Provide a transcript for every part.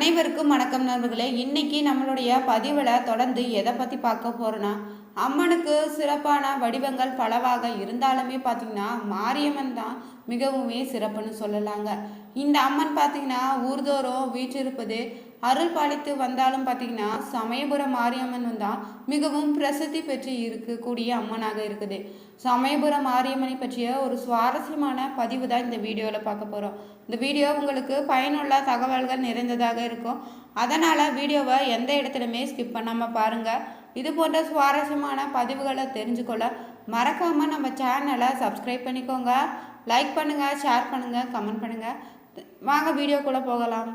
அனைவருக்கும் வணக்கம் நண்பர்களே. இன்னைக்கு நம்மளுடைய பதிவில் தொடர்ந்து எதை பற்றி பார்க்க போகிறோன்னா அம்மனுக்கு சிறப்பான வடிவங்கள் பலவாக இருந்தாலுமே பார்த்திங்கன்னா மாரியம்மன் தான் மிகவுமே சிறப்புன்னு சொல்லலாங்க. இந்த அம்மன் பார்த்திங்கன்னா ஊர்தோறும் வீற்றிருப்பது அருள் பாலித்து வந்தாலும் பார்த்தீங்கன்னா சமயபுரம் மாரியம்மன் தான் மிகவும் பிரசித்தி பெற்று இருக்கக்கூடிய அம்மனாக இருக்குது. சமயபுரம் மாரியம்மனை பற்றிய ஒரு சுவாரஸ்யமான பதிவு தான் இந்த வீடியோவில் பார்க்க போகிறோம் இந்த வீடியோ உங்களுக்கு பயனுள்ள தகவல்கள் நிறைந்ததாக இருக்கும். அதனால் வீடியோவை எந்த இடத்துலையுமே ஸ்கிப் பண்ணாமல் பாருங்கள் இது போன்ற சுவாரஸ்யமான பதிவுகளை தெரிஞ்சுக்கொள்ள மறக்காமல் நம்ம சேனலை சப்ஸ்கிரைப் பண்ணிக்கோங்க. லைக் பண்ணுங்கள் ஷேர் பண்ணுங்கள் கமெண்ட் பண்ணுங்கள் வாங்க வீடியோக்குள்ளே போகலாம்.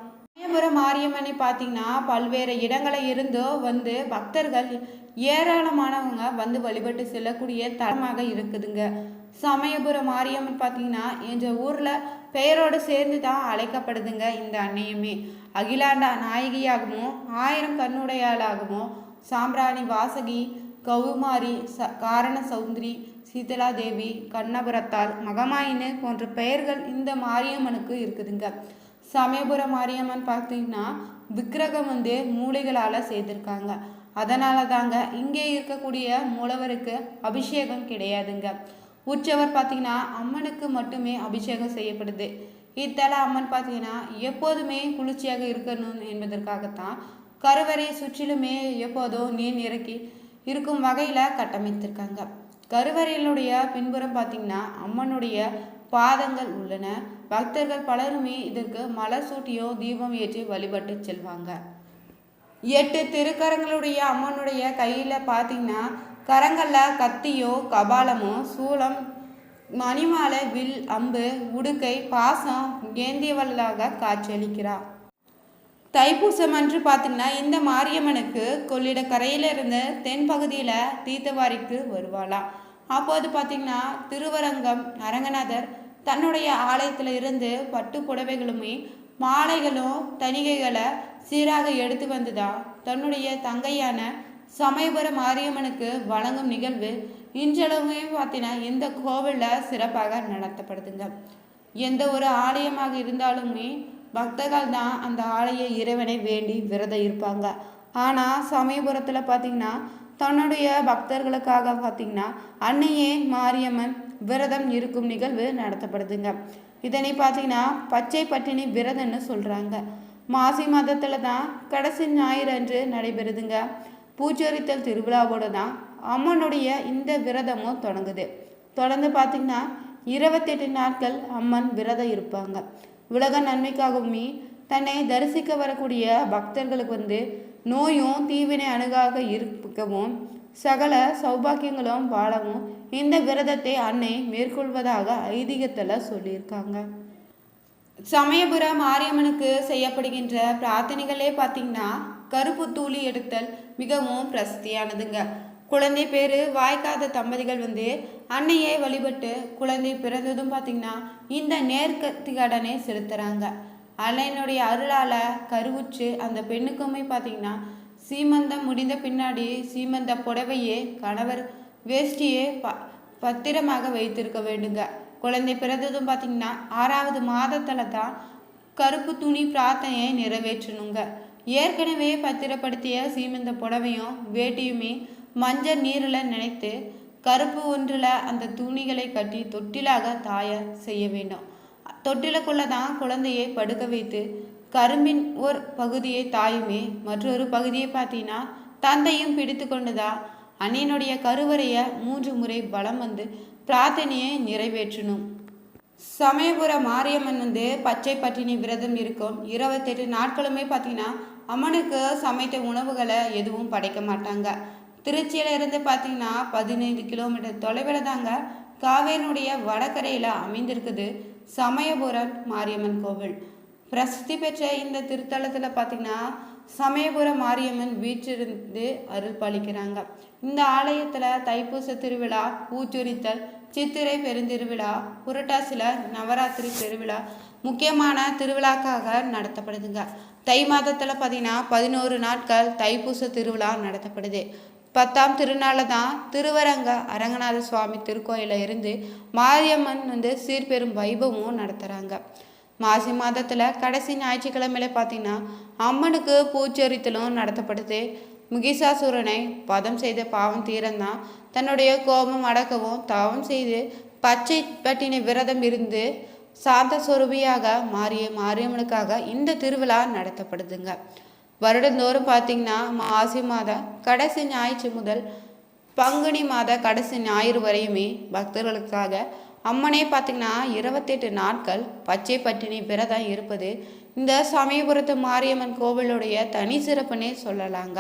சமயபுரம் மாரியம்மனை பார்த்தீங்கன்னா பல்வேறு இடங்களை இருந்தோ வந்து பக்தர்கள் ஏராளமானவங்க வந்து வழிபட்டு செல்லக்கூடிய தலமாக இருக்குதுங்க. சமயபுரம் மாரியம்மன் பார்த்தீங்கன்னா என்ற ஊரில் பெயரோடு சேர்ந்து தான் அழைக்கப்படுதுங்க இந்த அன்னையுமே. அகிலாண்டா நாயகியாகவும் ஆயிரம் கண்ணுடையாளாகவும் சாம்பிராணி வாசகி கௌமாரி ச காரண சௌந்தரி சீதலா தேவி கண்ணபுரத்தால் மகமாயின்னு போன்ற பெயர்கள் இந்த மாரியம்மனுக்கு இருக்குதுங்க. சமயபுரம் மாரியம்மன் பார்த்தீங்கன்னா விக்கிரகம் வந்து மூளைகளால் செய்திருக்காங்க அதனால தாங்க இங்கே இருக்கக்கூடிய மூலவருக்கு அபிஷேகம் கிடையாதுங்க. உற்சவர் பார்த்தீங்கன்னா அம்மனுக்கு மட்டுமே அபிஷேகம் செய்யப்படுது. இத்தல அம்மன் பார்த்தீங்கன்னா எப்போதுமே குளிர்ச்சியாக இருக்கணும் என்பதற்காகத்தான் கருவறை சுற்றிலுமே எப்போதும் நீர் இறக்கி இருக்கும் வகையில் கட்டமைத்திருக்காங்க. கருவறையினுடைய பின்புறம் பார்த்தீங்கன்னா அம்மனுடைய பாதங்கள் உள்ளன. பக்தர்கள் பலருமே இதற்கு மலர் சூட்டியோ தீபம் ஏற்றி வழிபட்டு செல்வாங்க. எட்டு திருக்கரங்களுடைய அம்மனுடைய கையில் பார்த்தீங்கன்னா கரங்களில் கத்தியோ கபாலமோ சூளம் மணிமாலை வில் அம்பு உடுக்கை பாசம் ஏந்தியவளாக காட்சியளிக்கிறார் தைப்பூசம் அன்று பார்த்தீங்கன்னா இந்த மாரியம்மனுக்கு கொள்ளிட கரையிலிருந்து தென்பகுதியில் தீர்த்தவாரிக்கு வருவாளாம். அப்போது பார்த்தீங்கன்னா திருவரங்கம் அரங்கநாதர் தன்னுடைய ஆலயத்தில் இருந்து பட்டு புடவைகளுமே மாலைகளும் தணிகைகளை சீராக எடுத்து வந்துதா? தன்னுடைய தங்கையான சமயபுர மாரியம்மனுக்கு வழங்கும் நிகழ்வு இன்றளவுமே பார்த்தீங்கன்னா இந்த கோவிலில் சிறப்பாக நடத்தப்படுதுங்க. எந்த ஒரு ஆலயமாக இருந்தாலுமே பக்தர்கள் தான் அந்த ஆலய இறைவனை வேண்டி விரதம் இருப்பாங்க. ஆனால் சமயபுரத்தில் பார்த்தீங்கன்னா தன்னுடைய பக்தர்களுக்காக பார்த்தீங்கன்னா அன்னையே மாரியம்மன் விரதம் இருக்கும் நிகழ்வு நடத்தப்படுதுங்க. இதனை பார்த்தீங்கன்னா பச்சை பட்டினி விரதம்னு சொல்கிறாங்க மாசி மாதத்தில் தான் கடைசி ஞாயிறு அன்று நடைபெறுதுங்க. பூச்சரித்தல் திருவிழாவோடு தான் அம்மனுடைய இந்த விரதமும் தொடங்குது. தொடர்ந்து பார்த்திங்கன்னா இருபத்தெட்டு நாட்கள் அம்மன் விரதம் இருப்பாங்க. உலக நன்மைக்காகவுமே தன்னை தரிசிக்க வரக்கூடிய பக்தர்களுக்கு வந்து நோயும் தீவினை அணுகாக இருக்கவும் சகல சௌபாக்கியங்களும் வாழவும் இந்த விரதத்தை அன்னை மேற்கொள்வதாக ஐதீகத்தில் சொல்லியிருக்காங்க. சமயபுர மாரியம்மனுக்கு செய்யப்படுகின்ற பிரார்த்தனைகளே பார்த்தீங்கன்னா கருப்பு தூளி எடுத்தல் மிகவும் பிரசித்தியானதுங்க. குழந்தை பேர் வாய்க்காத தம்பதிகள் வந்து அன்னையை வழிபட்டு குழந்தை பிறந்ததும் பார்த்தீங்கன்னா இந்த நேர்கத்தி கடனை செலுத்துகிறாங்க அன்னையினுடைய அருளால் கருவுச்சு அந்த பெண்ணுக்குமே பார்த்தீங்கன்னா சீமந்தம் முடிந்த பின்னாடி சீமந்த புடவையே கணவர் வேஷ்டியே ப பத்திரமாக வைத்திருக்க வேண்டுங்க. குழந்தை பிறந்ததும் பார்த்தீங்கன்னா ஆறாவது மாதத்தில் தான் கருப்பு துணி பிரார்த்தனையை நிறைவேற்றணுங்க. ஏற்கனவே பத்திரப்படுத்திய சீமந்த புடவையும் வேட்டியுமே மஞ்சள் நீரில் நினைத்து கருப்பு ஒன்றில் அந்த துணிகளை கட்டி தொட்டிலாக தாயார் செய்ய வேண்டும். தொட்டிலுக்குள்ளே தான் குழந்தையை படுக்க வைத்து கரும்பின் ஒரு பகுதியை தாயுமே மற்றொரு பகுதியை பார்த்தீங்கன்னா தந்தையும் பிடித்து கொண்டுதா? அண்ணனுடைய கருவறையை மூன்று முறை வலம் வந்து பிரார்த்தனையை நிறைவேற்றணும் சமயபுர மாரியம்மன் வந்து பச்சை பட்டினி விரதம் இருக்கும். இருபத்தெட்டு நாட்களுமே பார்த்தீங்கன்னா அம்மனுக்கு சமைத்த உணவுகளை எதுவும் படைக்க மாட்டாங்க. திருச்சியில இருந்து பார்த்தீங்கன்னா பதினைந்து கிலோமீட்டர் தொலைவில் தாங்க காவேரினுடைய வடகரையில் அமைந்திருக்குது சமயபுரம் மாரியம்மன் கோவில். பிரசித்தி பெற்ற இந்த திருத்தலத்தில் பார்த்தீங்கன்னா சமயபுர மாரியம்மன் வீற்றிருந்து அருள் பாலிக்கிறாங்க. இந்த ஆலயத்தில் தைப்பூச திருவிழா பூச்சொரித்தல் சித்திரை பெருந்திருவிழா புரட்டாசில நவராத்திரி பெருவிழா முக்கியமான திருவிழாக்காக நடத்தப்படுதுங்க. தை மாதத்தில் பார்த்தீங்கன்னா பதினோரு நாட்கள் தைப்பூச திருவிழா நடத்தப்படுது. பத்தாம் திருநாளில் தான் திருவரங்க அரங்கநாத சுவாமி திருக்கோயிலில் இருந்து மாரியம்மன் வந்து சீர்பெரும் வைபவமும் நடத்துகிறாங்க மாசி மாதத்தில் கடைசி ஞாயிற்றுக்கிழமையில பார்த்தீங்கன்னா அம்மனுக்கு பூச்சரித்தலும் நடத்தப்படுது. முகிசாசுரனை பதம் செய்த பாவம் தீரந்தான் தன்னுடைய கோபம் அடக்கவும் தவம் செய்து பச்சை பட்டினி விரதம் இருந்து சாந்த சுரபியாக மாறிய மாரியம்மனுக்காக இந்த திருவிழா நடத்தப்படுதுங்க. வருடந்தோறும் பார்த்தீங்கன்னா மாசி மாத கடைசி ஞாயிற்று முதல் பங்குனி மாத கடைசி ஞாயிறு வரையுமே பக்தர்களுக்காக அம்மனே பார்த்தீங்கன்னா இருபத்தெட்டு நாட்கள் பச்சை பட்டினி விரதம் இருப்பது இந்த சமயபுரத்து மாரியம்மன் கோவிலுடைய தனி சிறப்புனே சொல்லலாங்க.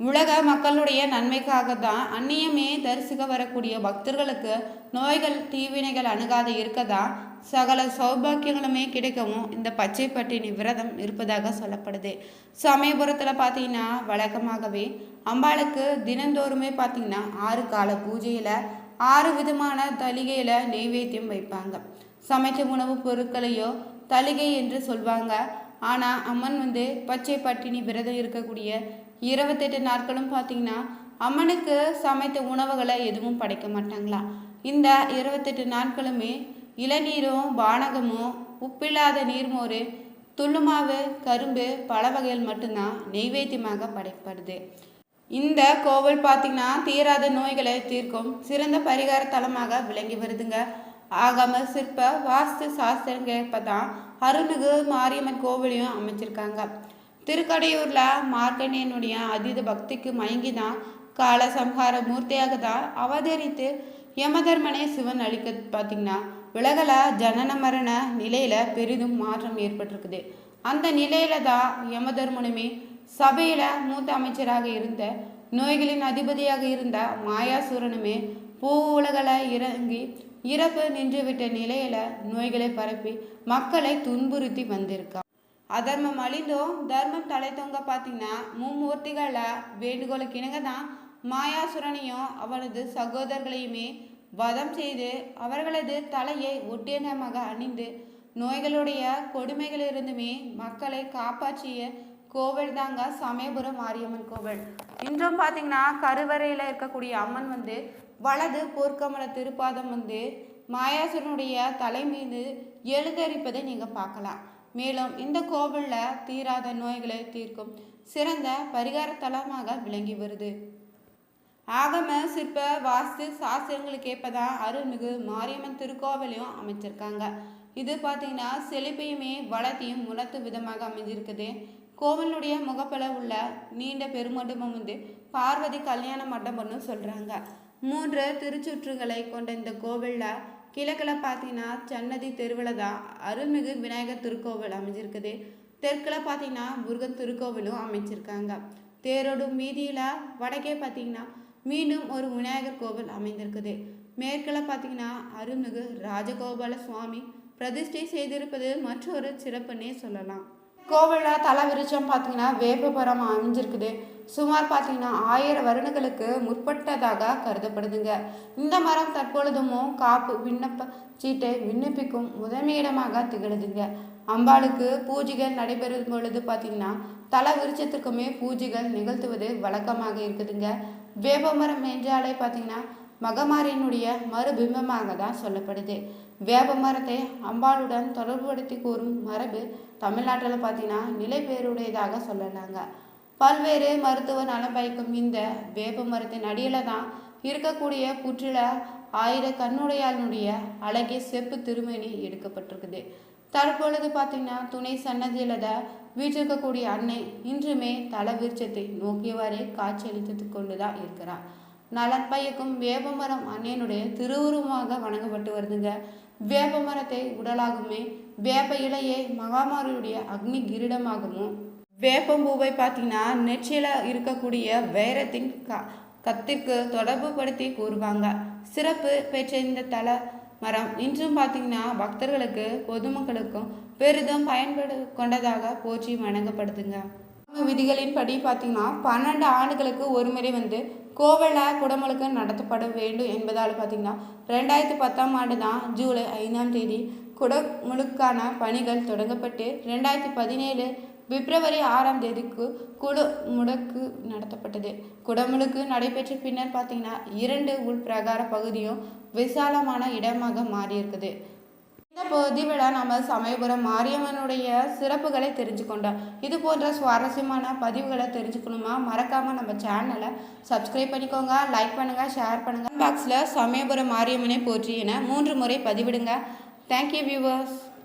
உலக மக்களுடைய நன்மைக்காக தான் அந்நியமே தரிசிக்க வரக்கூடிய பக்தர்களுக்கு நோய்கள் தீவினைகள் அணுகாது இருக்கதா? சகல சௌபாக்கியங்களுமே கிடைக்கவும் இந்த பச்சை பட்டினி விரதம் இருப்பதாக சொல்லப்படுது. சமயபுரத்தில் பார்த்தீங்கன்னா வழக்கமாகவே அம்பாளுக்கு தினந்தோறுமே பார்த்தீங்கன்னா ஆறு கால பூஜையில் ஆறு விதமான தலிகையில் நெய்வேத்தியம் வைப்பாங்க. சமைச்ச உணவுப் பொருட்களையோ தலிகை என்று சொல்வாங்க. ஆனால் அம்மன் வந்து பச்சை பட்டினி விரதம் இருக்கக்கூடிய இருபத்தெட்டு நாட்களும் பார்த்தீங்கன்னா அம்மனுக்கு சமைத்த உணவுகளை எதுவும் படைக்க மாட்டாங்களா? இந்த இருபத்தெட்டு நாட்களுமே இளநீரும் பானகமும் உப்பில்லாத நீர்மோர் துள்ளுமாவு கரும்பு பல வகைகள் மட்டும்தான் நெய்வேத்தியமாக படைக்கப்படுது. இந்த கோவில் பார்த்தீங்கன்னா தீராத நோய்களை தீர்க்கும். சிறந்த பரிகார தலமாக விளங்கி வருதுங்க. ஆகம சிற்ப வாஸ்து சாஸ்திரம் கேட்பதான் அருள்மிகு மாரியம்மன் கோவிலையும் அமைச்சிருக்காங்க. திருக்கடையூரில் மார்க்கண்டேயனுடைய அதீத பக்திக்கு மயங்கி தான் கால சம்ஹார மூர்த்தியாக தான் அவதரித்து யமதர்மனே சிவன் அளிக்க பார்த்தீங்கன்னா உலகில் ஜனன மரண நிலையில் பெரிதும் மாற்றம் ஏற்பட்டிருக்குது. அந்த நிலையில தான் யமதர்மனுமே சபையில் மூத்த அமைச்சராக இருந்த நோய்களின் அதிபதியாக இருந்த மாயாசூரனுமே பூ உலகில் இறங்கி இறப்பு நின்றுவிட்ட நிலையில நோய்களை பரப்பி மக்களை துன்புறுத்தி வந்திருக்கான். அதர்மம் அழிந்தும் தர்மம் தலை தொங்க பார்த்தீங்கன்னா மும்மூர்த்திகளில் வேண்டுகோளுக்கு இணங்க தான் மாயாசுரனையும் அவனது சகோதரர்களையுமே வதம் செய்து அவர்களது தலையை ஒட்டியனமாக அணிந்து நோய்களுடைய கொடுமைகளிலிருந்துமே மக்களை காப்பாற்றிய கோவில் தாங்க சமயபுரம் மாரியம்மன் கோவில். இன்றும் பார்த்தீங்கன்னா கருவறையில் இருக்கக்கூடிய அம்மன் வந்து வலது போர்க்கமல திருப்பாதம் வந்து மாயாசுரனுடைய தலை மீது எழுதரிப்பதை நீங்கள் பார்க்கலாம். மேலும் இந்த கோவிலில் தீராத நோய்களை தீர்க்கும் சிறந்த பரிகார தலமாக விளங்கி வருது. ஆகம சிற்ப வாஸ்து சாஸ்திரங்களுக்கு ஏற்பதான் அருள்மிகு மாரியம்மன் திருக்கோவிலையும் அமைச்சிருக்காங்க. இது பார்த்தீங்கன்னா செழிப்பையுமே வளத்தையும் உணர்த்து விதமாக அமைஞ்சிருக்குது கோவிலுடைய முகப்பில் உள்ள நீண்ட பெருமண்டபம் வந்து பார்வதி கல்யாண மண்டபம்னு சொல்கிறாங்க மூன்று திருச்சுற்றுகளை கொண்ட இந்த கோவிலில் கிழக்கில் பார்த்தீங்கன்னா சன்னதி தெருவில் தான் அருள்மிகு விநாயகர் திருக்கோவில் அமைஞ்சிருக்குது. தெற்கில் பார்த்தீங்கன்னா முருகன் திருக்கோவிலும் அமைச்சிருக்காங்க தேரோடும் மீதியில் வடக்கே பார்த்தீங்கன்னா மீண்டும் ஒரு விநாயகர் கோவில் அமைந்திருக்குது. மேற்கில் பார்த்தீங்கன்னா அருள்மிகு ராஜகோபால சுவாமி பிரதிஷ்டை செய்திருப்பது மற்றொரு சிறப்புன்னே சொல்லலாம். கோவிலில் தலை விருட்சம் பார்த்தீங்கன்னா வேப்பமரம் அமைஞ்சிருக்குது. சுமார் பார்த்தீங்கன்னா ஆயிரம் வருடங்களுக்கு முற்பட்டதாக கருதப்படுதுங்க. இந்த மரம் தற்பொழுதுமோ காப்பு விண்ணப்ப சீட்டை விண்ணப்பிக்கும் முதன்மையிடமாக திகழுதுங்க. அம்பாளுக்கு பூஜைகள் நடைபெறும் பொழுது பார்த்தீங்கன்னா தலை விருட்சத்துக்குமே பூஜைகள் நிகழ்த்துவது வழக்கமாக இருக்குதுங்க. வேப்பமரம் என்றாலே பார்த்தீங்கன்னா மகமாரியினுடைய மறுபிம்பமாக தான் சொல்லப்படுது. வேப்ப மரத்தை அம்பாளுடன் தொடர்புபடுத்தி கூறும் மரபு தமிழ்நாட்டில் பார்த்தீங்கன்னா நிலை பேருடையதாக சொல்லலாங்க. பல்வேறு மருத்துவ நலம் பயக்கும் இந்த வேப்ப மரத்தின் அடியில் தான் இருக்கக்கூடிய புற்றில ஆயிர கண்ணுடையாளனுடைய அழகிய செப்பு திருமணி எடுக்கப்பட்டிருக்குது. தற்பொழுது பார்த்தீங்கன்னா துணை சன்னதியில் தான் வீற்றிருக்கக்கூடிய அன்னை இன்றுமே தலை விருட்சத்தை நோக்கியவாறே காட்சியளித்து கொண்டு தான் இருக்கிறார் நலன் பயக்கும் வேப்பமரம் அன்னையனுடைய திருவுருவமாக வணங்கப்பட்டு வருதுங்க. வேப்பமரத்தை உடலாகுமே வேப்ப இலையை மகாமாரியுடைய அக்னி கிரீடமாகவும் வேப்பம்பூவை பார்த்தீங்கன்னா நெற்றியில் இருக்கக்கூடிய வைரத்தின் க கத்திற்கு தொடர்பு படுத்தி கூறுவாங்க. சிறப்பு பெற்ற இந்த தல மரம் இன்றும் பார்த்தீங்கன்னா பக்தர்களுக்கு பொதுமக்களுக்கும் பெரிதும் பயன்படு கொண்டதாக போற்றி வணங்கப்படுதுங்க. விதிகளின்படி பார்த்தீங்கன்னா பன்னெண்டு ஆண்டுகளுக்கு ஒரு முறை வந்து கோவிலில் குடமுழுக்கு நடத்தப்பட வேண்டும் என்பதால் பார்த்தீங்கன்னா ரெண்டாயிரத்தி பத்தாம் ஆண்டு தான் ஜூலை ஐந்தாம் தேதி குடமுழுக்கான பணிகள் தொடங்கப்பட்டு ரெண்டாயிரத்தி பதினேழு பிப்ரவரி ஆறாம் தேதிக்கு குழு முடக்கு நடத்தப்பட்டது. குடமுழுக்கு நடைபெற்ற பின்னர் பார்த்தீங்கன்னா இரண்டு உள்பிரகார பகுதியும் விசாலமான இடமாக மாறியிருக்குது. இந்த விழா நம்ம சமயபுரம் மாரியம்மனுடைய சிறப்புகளை தெரிஞ்சுக்கொண்டோம். இது போன்ற சுவாரஸ்யமான பதிவுகளை தெரிஞ்சுக்கணுமா? மறக்காமல் நம்ம சேனலை சப்ஸ்கிரைப் பண்ணிக்கோங்க லைக் பண்ணுங்கள் ஷேர் பண்ணுங்கள் பாக்ஸில் சமயபுரம் மாரியம்மனை போற்றி என மூன்று முறை பதிவிடுங்க. Thank you viewers